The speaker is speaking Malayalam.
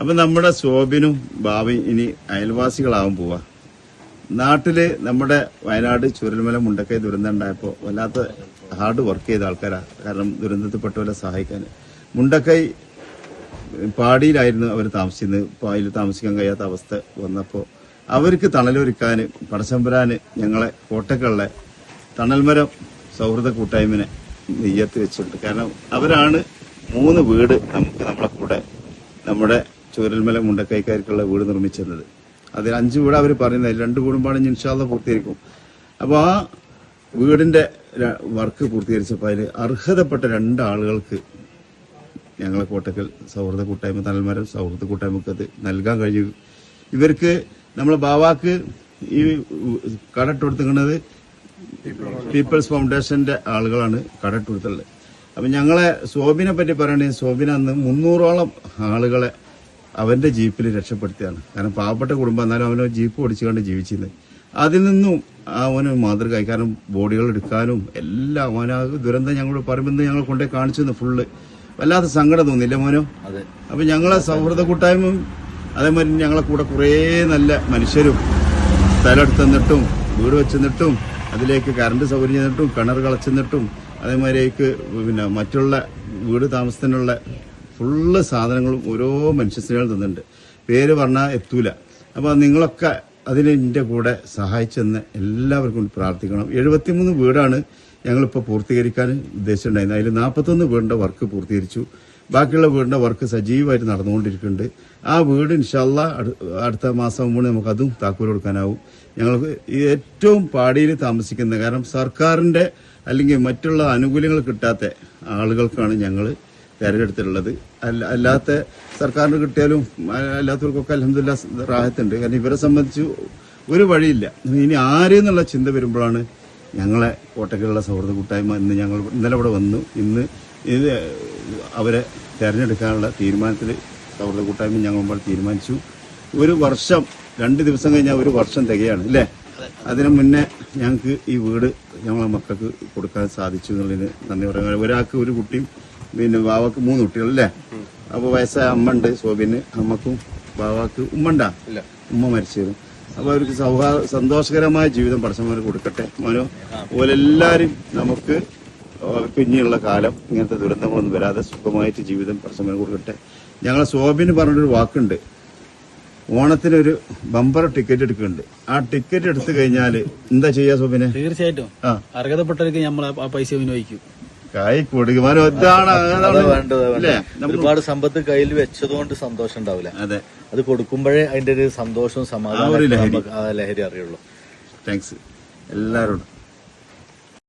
അപ്പൊ നമ്മുടെ ശോഭിനും ഭാവി ഇനി അയൽവാസികളാവും പോവാ. നാട്ടിൽ നമ്മുടെ വയനാട് ചുരൽമല മുണ്ടക്കൈ ദുരന്തം ഉണ്ടായപ്പോ വല്ലാത്ത ഹാർഡ് വർക്ക് ചെയ്ത ആൾക്കാരാ. കാരണം ദുരന്തത്തിൽപ്പെട്ടവരെ സഹായിക്കാൻ മുണ്ടക്കൈ പാടിയിലായിരുന്നു അവർ താമസിക്കുന്നത് അതിൽ താമസിക്കാൻ കഴിയാത്ത അവസ്ഥ വന്നപ്പോൾ അവർക്ക് തണലൊരുക്കാൻ പടശമ്പരാന് ഞങ്ങളെ കോട്ടക്കളിലെ തണൽമരം സൗഹൃദ കൂട്ടായ്മനെ നെയ്യത്ത് വെച്ചിട്ടുണ്ട്. കാരണം അവരാണ് മൂന്ന് വീട് നമുക്ക് നമ്മളെ കൂടെ നമ്മുടെ ചൂരൽമല മുണ്ടക്കൈക്കാർക്കുള്ള വീട് നിർമ്മിച്ചിരുന്നത്. അതിൽ അഞ്ച് വീട് അവർ പറയുന്നത്. രണ്ട് വീടുമ്പാണ് ഇൻഷാല്ല പൂർത്തീകരിക്കും. അപ്പോൾ ആ വീടിന്റെ വർക്ക് പൂർത്തീകരിച്ചപ്പോൾ അതിൽ അർഹതപ്പെട്ട രണ്ടാളുകൾക്ക് ഞങ്ങളെ കോട്ടക്കൽ സൗഹൃദ കൂട്ടായ്മ തണൽമരം സൗഹൃദ കൂട്ടായ്മക്ക് അത് നൽകാൻ കഴിയും. ഇവർക്ക് നമ്മൾ ബാവാക്ക് ഈ കടട്ട് പീപ്പിൾസ് ഫൗണ്ടേഷന്റെ ആളുകളാണ് കടട്ട് കൊടുത്തുള്ളത് അപ്പൊ ഞങ്ങളെ സോബിനെ പറ്റി പറയുകയാണെങ്കിൽ സോബിന അന്ന് മുന്നൂറോളം ആളുകളെ അവന്റെ ജീപ്പിൽ രക്ഷപ്പെടുത്തിയാണ് കാരണം പാവപ്പെട്ട കുടുംബം എന്നാലും അവന് ജീപ്പ് ഓടിച്ചുകൊണ്ട് ജീവിച്ചിരുന്നത് അതിൽ നിന്നും അവന് മാതൃകയായി. കാരണം ബോഡികൾ എടുക്കാനും എല്ലാം അവനാ ആ ദുരന്തം ഞങ്ങൾ പറയുമ്പോൾ ഞങ്ങൾ കൊണ്ടേ കാണിച്ചു ഫുള്ള് വല്ലാത്ത സങ്കടം തോന്നില്ല മോനോ? അതെ. അപ്പൊ ഞങ്ങളെ സൗഹൃദ കൂട്ടായ്മയും അതേമാതിരി ഞങ്ങളെ കൂടെ കുറേ നല്ല മനുഷ്യരും സ്ഥലം എടുത്തു തന്നിട്ടും വീട് വെച്ച് തന്നിട്ടും അതിലേക്ക് കറണ്ട് സൗകര്യം ചെന്നിട്ടും കിണർ കളച്ചു തന്നിട്ടും അതേമാതിരിക്ക് പിന്നെ മറ്റുള്ള വീട് താമസത്തിനുള്ള ഫുള്ള് സാധനങ്ങളും ഓരോ മനുഷ്യസ്ത്രീകളും തന്നിട്ടുണ്ട്. പേര് പറഞ്ഞാൽ എത്തൂല. അപ്പോൾ നിങ്ങളൊക്കെ അതിന് കൂടെ സഹായിച്ചെന്ന് എല്ലാവർക്കും പ്രാർത്ഥിക്കണം. എഴുപത്തിമൂന്ന് വീടാണ് ഞങ്ങളിപ്പോൾ പൂർത്തീകരിക്കാൻ ഉദ്ദേശിച്ചിട്ടുണ്ടായിരുന്നത്. അതിൽ നാൽപ്പത്തൊന്ന് വീടിന്റെ വർക്ക് പൂർത്തീകരിച്ചു. ബാക്കിയുള്ള വീടിന്റെ വർക്ക് സജീവമായിട്ട് നടന്നുകൊണ്ടിരിക്കുന്നുണ്ട്. ആ വീട് ഇൻഷല്ല അടുത്ത മാസം മുമ്പ് നമുക്ക് അതും താക്കോൽ കൊടുക്കാനാവും. ഞങ്ങൾക്ക് ഏറ്റവും പാടിയിൽ താമസിക്കുന്നത് കാരണം സർക്കാരിന്റെ അല്ലെങ്കിൽ മറ്റുള്ള ആനുകൂല്യങ്ങൾ കിട്ടാത്ത ആളുകൾക്കാണ് ഞങ്ങൾ തെരഞ്ഞെടുത്തിട്ടുള്ളത് അല്ല അല്ലാത്ത സർക്കാരിന് കിട്ടിയാലും അല്ലാത്തവർക്കൊക്കെ അലഹമില്ല റാഹത്തുണ്ട്. കാരണം ഇവരെ സംബന്ധിച്ച് ഒരു വഴിയില്ല. ഇനി ആരെന്നുള്ള ചിന്ത വരുമ്പോഴാണ് ഞങ്ങളെ കോട്ടക്കലുള്ള സൗഹൃദ കൂട്ടായ്മ ഇന്ന് ഞങ്ങൾ ഇന്നലെ ഇവിടെ വന്നു. ഇന്ന് ഇത് അവരെ തിരഞ്ഞെടുക്കാനുള്ള തീരുമാനത്തിൽ സൗഹൃദ കൂട്ടായ്മ ഞങ്ങൾ മുമ്പാട് തീരുമാനിച്ചു. ഒരു വർഷം രണ്ട് ദിവസം കഴിഞ്ഞാൽ ഒരു വർഷം തികയാണ് അല്ലേ? അതിനു മുന്നേ ഞങ്ങൾക്ക് ഈ വീട് ഞങ്ങളെ മക്കൾക്ക് കൊടുക്കാൻ സാധിച്ചു എന്നുള്ളതിന് നന്ദി പറയാൻ ഒരാൾക്ക് ഒരു കുട്ടിയും പിന്നെ ബാവക്ക് മൂന്ന് കുട്ടികൾ അല്ലേ അപ്പൊ വയസ്സായ അമ്മ ഉണ്ട് ശോഭിന് അമ്മക്കും ബാവാക്ക് ഉമ്മണ്ടാ? ഇല്ല. ഉമ്മ മരിച്ചു അപ്പൊ അവർക്ക് സൗഹാ സന്തോഷകരമായ ജീവിതം പടച്ചമാര് കൊടുക്കട്ടെ. മോനോ ഓലെല്ലാരും നമുക്ക് പിന്നെയുള്ള ഇനിയുള്ള കാലം ഇങ്ങനത്തെ ദുരന്തങ്ങളൊന്നും വരാതെ സുഖമായിട്ട് ജീവിതം പടച്ചമാര് കൊടുക്കട്ടെ. ഞങ്ങളെ സോബിന് പറഞ്ഞൊരു വാക്കുണ്ട്. ഓണത്തിനൊരു ബമ്പർ ടിക്കറ്റ് എടുക്കുന്നുണ്ട്. ആ ടിക്കറ്റ് എടുത്തു കഴിഞ്ഞാൽ എന്താ ചെയ്യാ സോബിനെ? തീർച്ചയായിട്ടും. അർഹതപ്പെട്ടവർക്ക് നമ്മൾ ആ പൈസ വിനിയോഗിക്കും. കായ് കൊടുക്കും. ഒറ്റാണ് അതാണ് വേണ്ടത് അല്ലേ വേണ്ടത്. ഒരുപാട് സമ്പത്ത് കയ്യിൽ വെച്ചതുകൊണ്ട് സന്തോഷം ഉണ്ടാവില്ല. അതെ. അത് കൊടുക്കുമ്പോഴേ അതിന്റെ ഒരു സന്തോഷവും സമാധാനവും ലഹരി. അറിയുള്ളൂ. താങ്ക്സ് എല്ലാവരോടും.